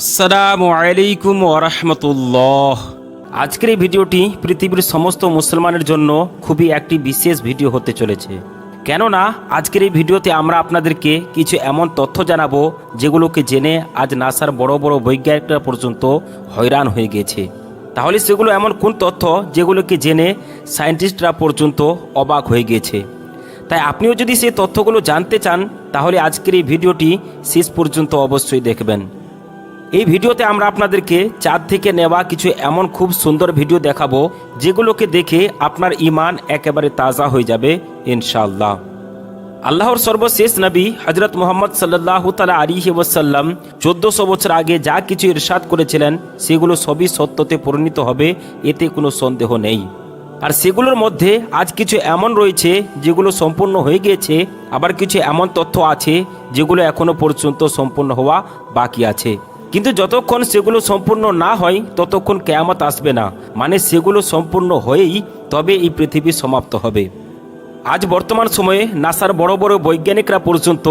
আসসালামু আলাইকুম ওরহমতুল্লাহ আজকের এই ভিডিওটি পৃথিবীর সমস্ত মুসলমানের জন্য খুবই একটি বিশেষ ভিডিও হতে চলেছে। কেননা, আজকের এই ভিডিওতে আমরা আপনাদেরকে কিছু এমন তথ্য জানাব যেগুলোকে জেনে আজ নাসার বড় বড় বৈজ্ঞানিকরা পর্যন্ত হয়রান হয়ে গেছে। তাহলে সেগুলো এমন কোন তথ্য যেগুলোকে জেনে সায়েন্টিস্টরা পর্যন্ত অবাক হয়ে গেছে? তাই আপনিও যদি সেই তথ্যগুলো জানতে চান, তাহলে আজকের এই ভিডিওটি শেষ পর্যন্ত অবশ্যই দেখবেন। এই ভিডিওতে আমরা আপনাদেরকে চাঁদ থেকে নেওয়া কিছু এমন খুব সুন্দর ভিডিও দেখাবো, যেগুলোকে দেখে আপনার ইমান একেবারে তাজা হয়ে যাবে, ইনশাআল্লাহ। আল্লাহর সর্বশেষ নবী হজরত মোহাম্মদ সাল্লাহ তালা আলিহি ওয়াসাল্লাম চোদ্দশো বছর আগে যা কিছু ইরশাদ করেছিলেন, সেগুলো সবই সত্যতে পরিণত হবে, এতে কোনো সন্দেহ নেই। আর সেগুলোর মধ্যে আজ কিছু এমন রয়েছে, যেগুলো সম্পূর্ণ হয়ে গিয়েছে, আবার কিছু এমন তথ্য আছে, যেগুলো এখনও পর্যন্ত সম্পূর্ণ হওয়া বাকি আছে। কিন্তু যতক্ষণ সেগুলো সম্পূর্ণ না হয়, ততক্ষণ কেয়ামত আসবে না। মানে সেগুলো সম্পূর্ণ হয়েই তবে এই পৃথিবী সমাপ্ত হবে। আজ বর্তমান সময়ে নাসার বড় বড় বৈজ্ঞানিকরা পর্যন্ত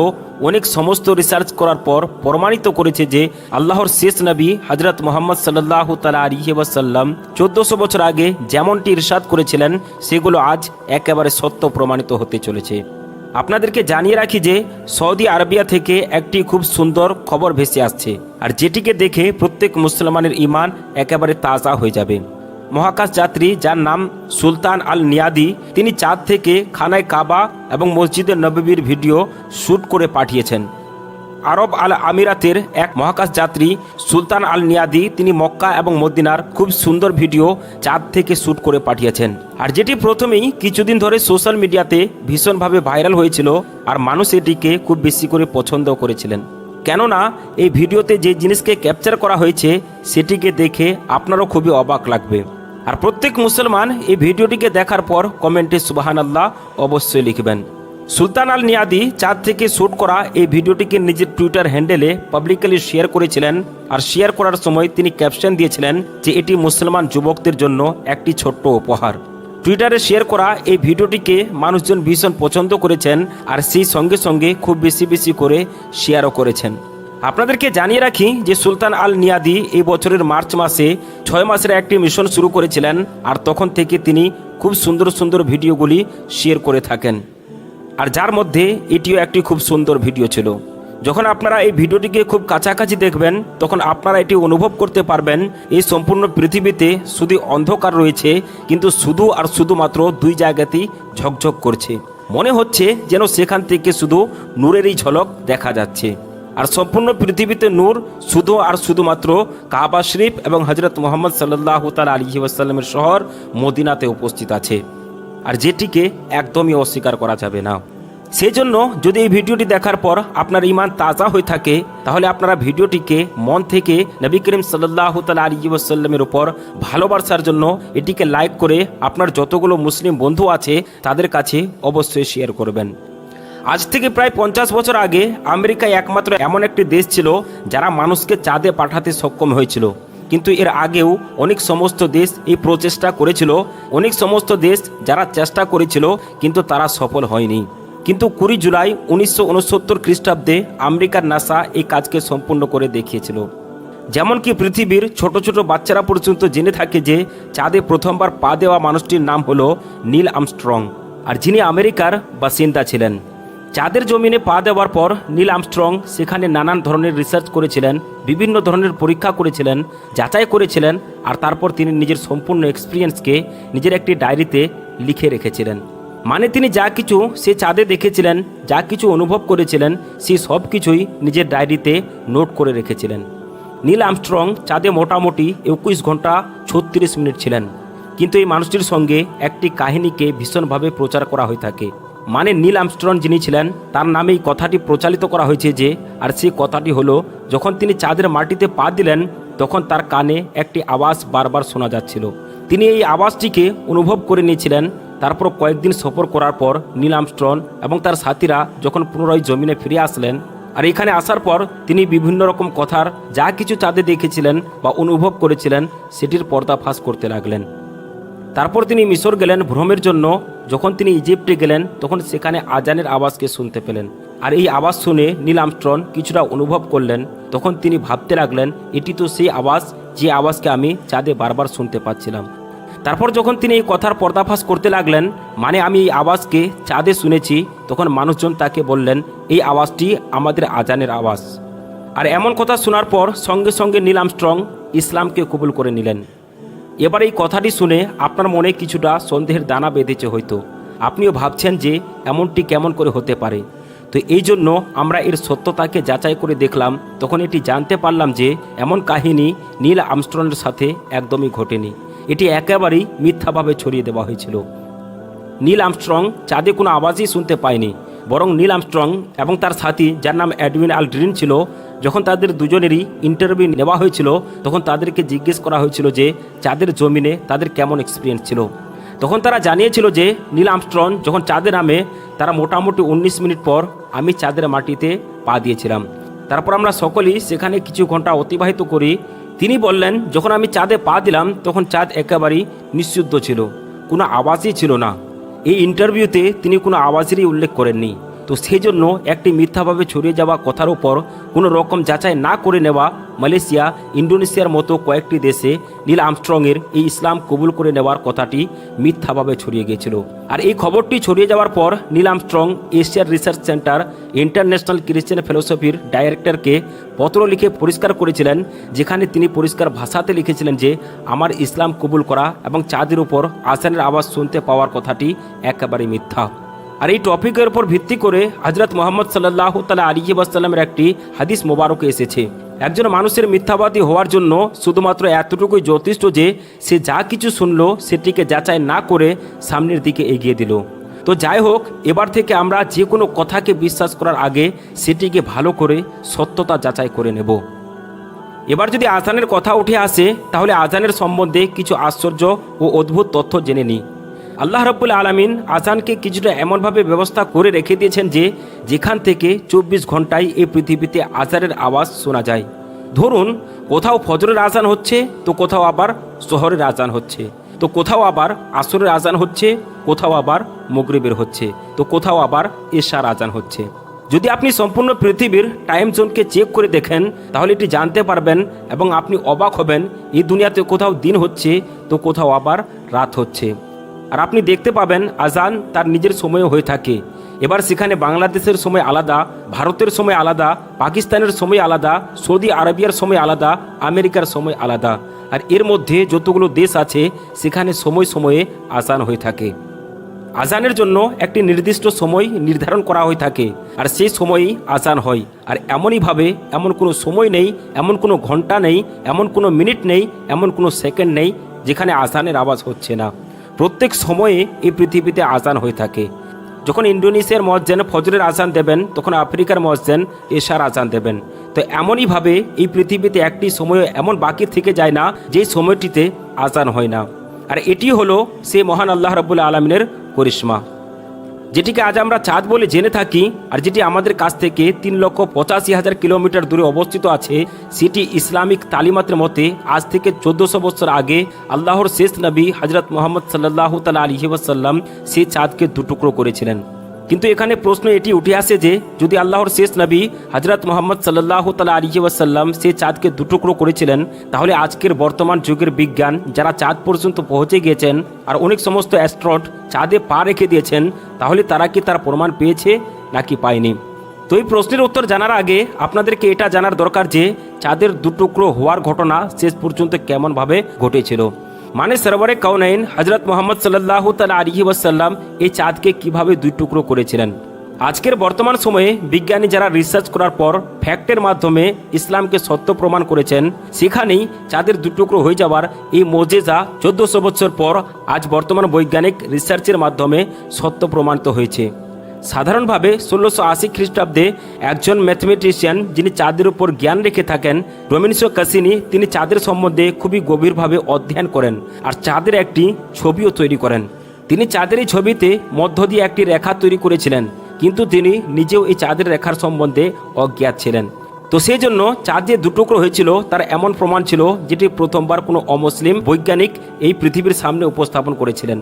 অনেক সমস্ত রিসার্চ করার পর প্রমাণিত করেছে যে আল্লাহর শেষ নবী হজরত মোহাম্মদ সাল্লাহ তালা আলিহি ওয়াসাল্লাম চোদ্দশো বছর আগে যেমনটি ইরশাদ করেছিলেন, সেগুলো আজ একেবারে সত্য প্রমাণিত হতে চলেছে। আপনাদেরকে জানিয়ে রাখি যে সৌদি আরবিয়া থেকে একটি খুব সুন্দর খবর ভেসে আসছে, আর যেটিকে দেখে প্রত্যেক মুসলমানের ইমান একেবারে তাজা হয়ে যাবে। মহাকাশ যাত্রী যার নাম সুলতান আল নিয়াদি তিনি চাঁদ থেকে খানায় কাবা এবং মসজিদের নববীর ভিডিও শ্যুট করে পাঠিয়েছেন। আরব আল আমিরাতের এক মহাকাশ যাত্রী সুলতান আল নিয়াদি তিনি মক্কা এবং মদিনার খুব সুন্দর ভিডিও চাঁদ থেকে শ্যুট করে পাঠিয়েছেন। আর যেটি প্রথমেই কিছুদিন ধরে সোশ্যাল মিডিয়াতে ভীষণভাবে ভাইরাল হয়েছিল আর মানুষ এটিকে খুব বেশি করে পছন্দ করেছিলেন। কেননা এই ভিডিওতে যে জিনিসকে ক্যাপচার করা হয়েছে সেটিকে দেখে আপনারও খুবই অবাক লাগবে। আর প্রত্যেক মুসলমান এই ভিডিওটিকে দেখার পর কমেন্টে সুবাহান আল্লাহ অবশ্যই লিখবেন। সুলতান আল নিয়াদি চাঁদ থেকে শ্যুট করা এই ভিডিওটিকে নিজের টুইটার হ্যান্ডেলে পাবলিকলি শেয়ার করেছিলেন আর শেয়ার করার সময় তিনি ক্যাপশন দিয়েছিলেন যে এটি মুসলমান যুবকদের জন্য একটি ছোট্ট উপহার। টুইটারে শেয়ার করা এই ভিডিওটিকে মানুষজন ভীষণ পছন্দ করেছেন আর সেই সঙ্গে সঙ্গে খুব বেশি বেশি করে শেয়ারও করেছেন। আপনাদেরকে জানিয়ে রাখি যে সুলতান আল নিয়াদি এই বছরের মার্চ মাসে ছয় মাসের একটি মিশন শুরু করেছিলেন আর তখন থেকে তিনি খুব সুন্দর সুন্দর ভিডিওগুলি শেয়ার করে থাকেন। আর যার মধ্যে এটিও একটি খুব সুন্দর ভিডিও ছিল। যখন আপনারা এই ভিডিওটিকে খুব কাছাকাছি দেখবেন, তখন আপনারা এটি অনুভব করতে পারবেন, এই সম্পূর্ণ পৃথিবীতে শুধু অন্ধকার রয়েছে, কিন্তু শুধু আর শুধুমাত্র দুই জায়গাতেই ঝকঝক করছে। মনে হচ্ছে যেন সেখান থেকে শুধু নূরেরই ঝলক দেখা যাচ্ছে। আর সম্পূর্ণ পৃথিবীতে নূর শুধু আর শুধুমাত্র কাবা শরীফ এবং হজরত মোহাম্মদ সাল্লাহ তাল আলী ওয়াসাল্লামের শহর মদিনাতে উপস্থিত আছে। আর যেটিকে একদমই অস্বীকার করা যাবে না। সেই জন্য যদি এই ভিডিওটি দেখার পর আপনার ইমান তাজা হয়ে থাকে, তাহলে আপনারা ভিডিওটিকে মন থেকে নবী করিম সাল্লাহ তাল আলী ওয়াসাল্লামের উপর ভালোবাসার জন্য এটিকে লাইক করে আপনার যতগুলো মুসলিম বন্ধু আছে তাদের কাছে অবশ্যই শেয়ার করবেন। আজ থেকে প্রায় পঞ্চাশ বছর আগে আমেরিকায় একমাত্র এমন একটি দেশ ছিল যারা মানুষকে চাঁদে পাঠাতে সক্ষম হয়েছিল। কিন্তু এর আগেও অনেক সমস্ত দেশ এই প্রচেষ্টা করেছিল, অনেক সমস্ত দেশ যারা চেষ্টা করেছিল কিন্তু তারা সফল হয়নি। কিন্তু কুড়ি জুলাই উনিশশো উনসত্তর খ্রিস্টাব্দে আমেরিকার নাসা এই কাজকে সম্পূর্ণ করে দেখিয়েছিল। যেমন কি পৃথিবীর ছোট ছোট বাচ্চারা পর্যন্ত জেনে থাকে যে চাঁদে প্রথমবার পা দেওয়া মানুষটির নাম হলো নীল আমস্ট্রং, আর যিনি আমেরিকার বাসিন্দা ছিলেন। চাঁদের জমিনে পা দেওয়ার পর নীল আমস্ট্রং সেখানে নানান ধরনের রিসার্চ করেছিলেন, বিভিন্ন ধরনের পরীক্ষা করেছিলেন, যাচাই করেছিলেন আর তারপর তিনি নিজের সম্পূর্ণ এক্সপিরিয়েন্সকে নিজের একটি ডায়েরিতে লিখে রেখেছিলেন। মানে তিনি যা কিছু সে চাঁদে দেখেছিলেন, যা কিছু অনুভব করেছিলেন, সে সব কিছুই নিজের ডায়েরিতে নোট করে রেখেছিলেন। নীল আমস্ট্রং চাঁদে মোটামুটি একুশ ঘণ্টা ছত্রিশ মিনিট ছিলেন। কিন্তু এই মানুষটির সঙ্গে একটি কাহিনীকে ভীষণভাবে প্রচার করা হয়ে থাকে। মানে নীল আমস্ট্রং যিনি ছিলেন, তার নামে এই কথাটি প্রচালিত করা হয়েছে যে, আর সেই কথাটি হলো, যখন তিনি চাঁদের মাটিতে পা দিলেন, তখন তার কানে একটি আওয়াজ বারবার শোনা যাচ্ছিল। তিনি এই আওয়াজটিকে অনুভব করে নিয়েছিলেন, তারপর কয়েকদিন সফর করার পর নীল আমস্ট্রং এবং তার সাথীরা যখন পুনরায় জমিনে ফিরে আসলেন, আর এখানে আসার পর তিনি বিভিন্ন রকম কথার যা কিছু চাঁদে দেখেছিলেন বা অনুভব করেছিলেন, সেটির পর্দাফাশ করতে লাগলেন। তারপর তিনি মিশর গেলেন ভ্রমের জন্য যখন তিনি ইজিপ্টে গেলেন, তখন সেখানে আজানের আওয়াজকে শুনতে পেলেন। আর এই আওয়াজ শুনে নীল আমস্ট্রন কিছুটা অনুভব করলেন। তখন তিনি ভাবতে লাগলেন, এটি তো সেই আওয়াজ, যে আওয়াজকে আমি চাঁদে বারবার শুনতে পাচ্ছিলাম। তারপর যখন তিনি এই কথার পর্দাফাস করতে লাগলেন মানে আমি এই আওয়াজকে চাঁদে শুনেছি, তখন মানুষজন তাকে বললেন, এই আওয়াজটি আমাদের আজানের আওয়াজ। আর এমন কথা শোনার পর সঙ্গে সঙ্গে নীল আমস্ট্রং ইসলামকে কবুল করে নিলেন। এবার এই কথাটি শুনে আপনার মনে কিছুটা সন্দেহের দানা বেঁধেছে হয়তো। আপনিও ভাবছেন যে এমনটি কেমন করে হতে পারে। তো এই জন্য আমরা এর সত্যতাকে যাচাই করে দেখলাম, তখন এটি জানতে পারলাম যে এমন কাহিনী নীল আমস্ট্রনের সাথে একদমই ঘটেনি। এটি একেবারেই মিথ্যাভাবে ছড়িয়ে দেওয়া হয়েছিল। নীল আমস্ট্রং চাঁদে কোনো আওয়াজই শুনতে পায়নি, বরং নীল আমস্ট্রং এবং তার সাথী, যার নাম অ্যাডমিন আল ড্রিন ছিল যখন তাদের দুজনেরই ইন্টারভিউ নেওয়া হয়েছিল, তখন তাদেরকে জিজ্ঞেস করা হয়েছিল যে, চাঁদের জমিনে তাদের কেমন এক্সপিরিয়েন্স ছিল? তখন তারা জানিয়েছিল যে, নীল আমস্ট্রন যখন চাঁদে নামে, তারা মোটামুটি উনিশ মিনিট পর আমি চাঁদের মাটিতে পা দিয়েছিলাম। তারপর আমরা সকলেই সেখানে কিছু ঘণ্টা অতিবাহিত করি। তিনি বললেন, যখন আমি চাঁদে পা দিলাম, তখন চাঁদ একেবারেই নিঃশুদ্ধ ছিল, কোনো আওয়াজই ছিল না। এই ইন্টারভিউতে তিনি কোনো আওয়াজেরই উল্লেখ করেননি। তো সেই জন্য একটি মিথ্যাভাবে ছড়িয়ে যাওয়া কথার উপর কোনো রকম যাচাই না করে নেওয়া মালয়েশিয়া ইন্ডোনেশিয়ার মতো কয়েকটি দেশে নীল আমস্ট্রংয়ের এই ইসলাম কবুল করে নেওয়ার কথাটি মিথ্যাভাবে ছড়িয়ে গিয়েছিল। আর এই খবরটি ছড়িয়ে যাওয়ার পর নীল আমস্ট্রং এশিয়ার রিসার্চ সেন্টার ইন্টারন্যাশনাল ক্রিশ্চিয়ান ফেলোসফির ডাইরেক্টরকে পত্র লিখে পরিষ্কার করেছিলেন, যেখানে তিনি পরিষ্কার ভাষাতে লিখেছিলেন যে, আমার ইসলাম কবুল করা এবং চাঁদের উপর আসানের আওয়াজ শুনতে পাওয়ার কথাটি একেবারে মিথ্যা। আর এই টপিকের উপর ভিত্তি করে হজরত মোহাম্মদ সাল্লাহ তালা আলী ওয়াসাল্লামের একটি হাদিস মোবারক এসেছে। একজন মানুষের মিথ্যাবাদী হওয়ার জন্য শুধুমাত্র এতটুকুই যথেষ্ট যে সে যা কিছু শুনলো সেটিকে যাচাই না করে সামনের দিকে এগিয়ে দিল। তো যাই হোক, এবার থেকে আমরা যে কোনো কথাকে বিশ্বাস করার আগে সেটিকে ভালো করে সত্যতা যাচাই করে নেব। এবার যদি আজানের কথা উঠে আসে, তাহলে আজানের সম্বন্ধে কিছু আশ্চর্য ও অদ্ভুত তথ্য জেনে নিই। আল্লাহ রব্বুল আলমিন আজানকে কিছুটা এমনভাবে ব্যবস্থা করে রেখে দিয়েছেন যে যেখান থেকে চব্বিশ ঘন্টায় এই পৃথিবীতে আজানের আওয়াজ শোনা যায়। ধরুন, কোথাও ফজরের আজান হচ্ছে, তো কোথাও আবার শহরের আজান হচ্ছে। তো কোথাও আবার আসরের আজান হচ্ছে, কোথাও আবার মগরিবের হচ্ছে, তো কোথাও আবার এশার আজান হচ্ছে। যদি আপনি সম্পূর্ণ পৃথিবীর টাইম জোনকে চেক করে দেখেন, তাহলে এটি জানতে পারবেন এবং আপনি অবাক হবেন, এই দুনিয়াতে কোথাও দিন হচ্ছে, তো কোথাও আবার রাত হচ্ছে। আর আপনি দেখতে পাবেন আজান তার নিজের সময় হয়ে থাকে। এবার সেখানে বাংলাদেশের সময় আলাদা, ভারতের সময় আলাদা, পাকিস্তানের সময় আলাদা, সৌদি আরবিয়ার সময় আলাদা, আমেরিকার সময় আলাদা। আর এর মধ্যে যতগুলো দেশ আছে, সেখানে সময় সময়ে আজান হয়ে থাকে। আজানের জন্য একটি নির্দিষ্ট সময় নির্ধারণ করা হয়ে থাকে, আর সেই সময়ই আজান হয়। আর এমনইভাবে এমন কোনো সময় নেই, এমন কোনো ঘণ্টা নেই, এমন কোনো মিনিট নেই, এমন কোনো সেকেন্ড নেই, যেখানে আজানের আওয়াজ হচ্ছে না। প্রত্যেক সময়ে এই পৃথিবীতে আজান হয়ে থাকে। যখন ইন্ডোনেশিয়ার মসজেন ফজরের আজান দেবেন, তখন আফ্রিকার মসজেন এশার আজান দেবেন। তো এমনইভাবে এই পৃথিবীতে একটি সময় এমন বাকি থেকে যায় না, যে সময়টিতে আজান হয় না। আর এটি হলো সে মহান আল্লাহ রবুল্লা আলমিনের করিশ্মা। যেটিকে আজ আমরা চাঁদ বলে জেনে থাকি আর যেটি আমাদের কাছ থেকে তিন লক্ষ পঁচাশি হাজার কিলোমিটার দূরে অবস্থিত আছে, সেটি ইসলামিক তালিমাতের মতে আজ থেকে চোদ্দশো বছর আগে আল্লাহর শেষ নবী হজরত মোহাম্মদ সাল্লাহ তালা আলহি ওয়াসাল্লাম সেই চাঁদকে দুটুকরো করেছিলেন। কিন্তু এখানে প্রশ্ন এটি উঠে আসে যে, যদি আল্লাহর শেষ নবী হজরত মোহাম্মদ সাল্লাহ তালা আলহি ওয়াসাল্লাম সেই চাঁদকে দুটুকরো করেছিলেন, তাহলে আজকের বর্তমান যুগের বিজ্ঞান, যারা চাঁদ পর্যন্ত পৌঁছে গিয়েছেন আর অনেক সমস্ত অ্যাস্ট্রট চাঁদে পা রেখে দিয়েছেন, তাহলে তারা কি তার প্রমাণ পেয়েছে নাকি পায়নি? তো এই প্রশ্নের উত্তর জানার আগে আপনাদেরকে এটা জানার দরকার যে, চাঁদের দুটুকরো হওয়ার ঘটনা শেষ পর্যন্ত কেমনভাবে ঘটেছিল। মানে সরবরে কাউনাইন হজরত মোহাম্মদ সাল্লাহ তালা আলহি ওয়াসাল্লাম এই চাঁদকে কীভাবে দুই টুকরো করেছিলেন? আজকের বর্তমান সময়ে বিজ্ঞানী যারা রিসার্চ করার পর ফ্যাক্টের মাধ্যমে ইসলামকে সত্য প্রমাণ করেছেন, সেখানেই চাঁদের দুটুকরো হয়ে যাওয়ার এই মোজেজা চোদ্দশো বছর পর আজ বর্তমান বৈজ্ঞানিক রিসার্চের মাধ্যমে সত্য প্রমাণিত হয়েছে। সাধারণভাবে ষোলোশো আশি খ্রিস্টাব্দে একজন ম্যাথমেটিশিয়ান যিনি চাঁদের উপর জ্ঞান রেখে থাকেন রমিনসো কাসিনি তিনি চাঁদের সম্বন্ধে খুবই গভীরভাবে অধ্যয়ন করেন আর চাঁদের একটি ছবিও তৈরি করেন। তিনি চাঁদের এই ছবিতে মধ্য দিয়ে একটি রেখা তৈরি করেছিলেন, কিন্তু তিনি নিজেও এই চাঁদের রেখার সম্বন্ধে অজ্ঞাত ছিলেন। তো সেই জন্য চাঁদ যে দুটুকরো হয়েছিল, তার এমন প্রমাণ ছিল, যেটি প্রথমবার কোনো অমুসলিম বৈজ্ঞানিক এই পৃথিবীর সামনে উপস্থাপন করেছিলেন।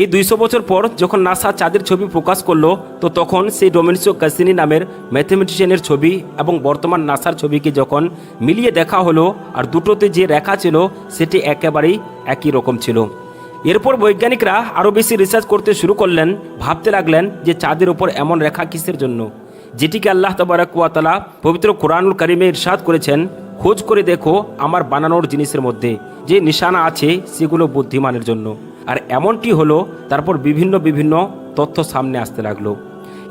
এই দুইশো বছর পর যখন নাসা চাঁদের ছবি প্রকাশ করল, তো তখন সেই ডোমেন্সিও কাসিনি নামের ম্যাথমেটিশিয়ানের ছবি এবং বর্তমান নাসার ছবিকে যখন মিলিয়ে দেখা হলো আর দুটোতে যে রেখা ছিল, সেটি একেবারেই একই রকম ছিল। এরপর বৈজ্ঞানিকরা আরও বেশি রিসার্চ করতে শুরু করলেন, ভাবতে লাগলেন যে চাঁদের ওপর এমন রেখা কিসের জন্য? যেটিকে আল্লাহ তবরাকুয়াতালা পবিত্র কোরআনুল কারিমে ইরশাদ করেছেন, খোঁজ করে দেখো আমার বানানোর জিনিসের মধ্যে, যে নিশানা আছে সেগুলো বুদ্ধিমানের জন্য। আর এমনটি হলো, তারপর বিভিন্ন বিভিন্ন তথ্য সামনে আসতে লাগল।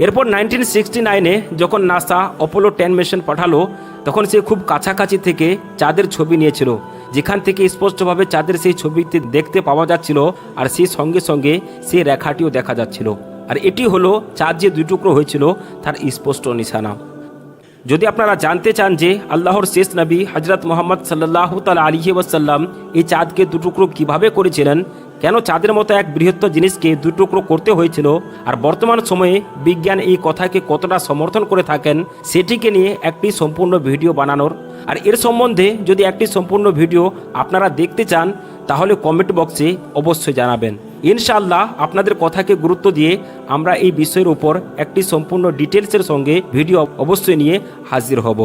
এরপর নাইনটিন সিক্সটি নাইনে যখন নাসা অপোলো টেন মিশন পাঠালো, তখন সে খুব কাছাকাছি থেকে চাঁদের ছবি নিয়েছিল, যেখান থেকে স্পষ্টভাবে চাঁদের সেই ছবিতে দেখতে পাওয়া যাচ্ছিল আর সেই সঙ্গে সঙ্গে সেই রেখাটিও দেখা যাচ্ছিল। আর এটি হলো চাঁদ যে দুই টুকরো হয়েছিল, তার স্পষ্ট নিশানা। যদি আপনারা জানতে চান যে আল্লাহর শেষ নবী হজরত মোহাম্মদ সাল্লাহ তাল আলিহি এই চাঁদকে দুটুকরো কীভাবে করেছিলেন কেন চাঁদের মতো এক বৃহত্তর জিনিসকে দুটুকরো করতে হয়েছিল? আর বর্তমান সময়ে বিজ্ঞান এই কথাকে কতটা সমর্থন করে থাকেন, সেটিকে নিয়ে একটি সম্পূর্ণ ভিডিও বানানোর। আর এর সম্বন্ধে যদি একটি সম্পূর্ণ ভিডিও আপনারা দেখতে চান, তাহলে কমেন্ট বক্সে অবশ্যই জানাবেন। ইনশাআল্লাহ আপনাদের কথাকে গুরুত্ব দিয়ে আমরা এই বিষয়ের উপর একটি সম্পূর্ণ ডিটেলসের সঙ্গে ভিডিও অবশ্যই নিয়ে হাজির হব।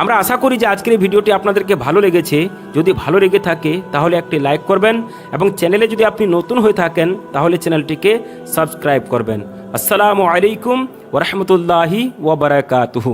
আমরা আশা করি যে আজকের ভিডিওটি আপনাদেরকে ভালো লেগেছে। যদি ভালো লেগে থাকে, তাহলে একটি লাইক করবেন এবং চ্যানেলে যদি আপনি নতুন হয়ে থাকেন, তাহলে চ্যানেলটিকে সাবস্ক্রাইব করবেন। আসসালামু আলাইকুম ওরহমতুল্লাহি ওবরাকাতুহু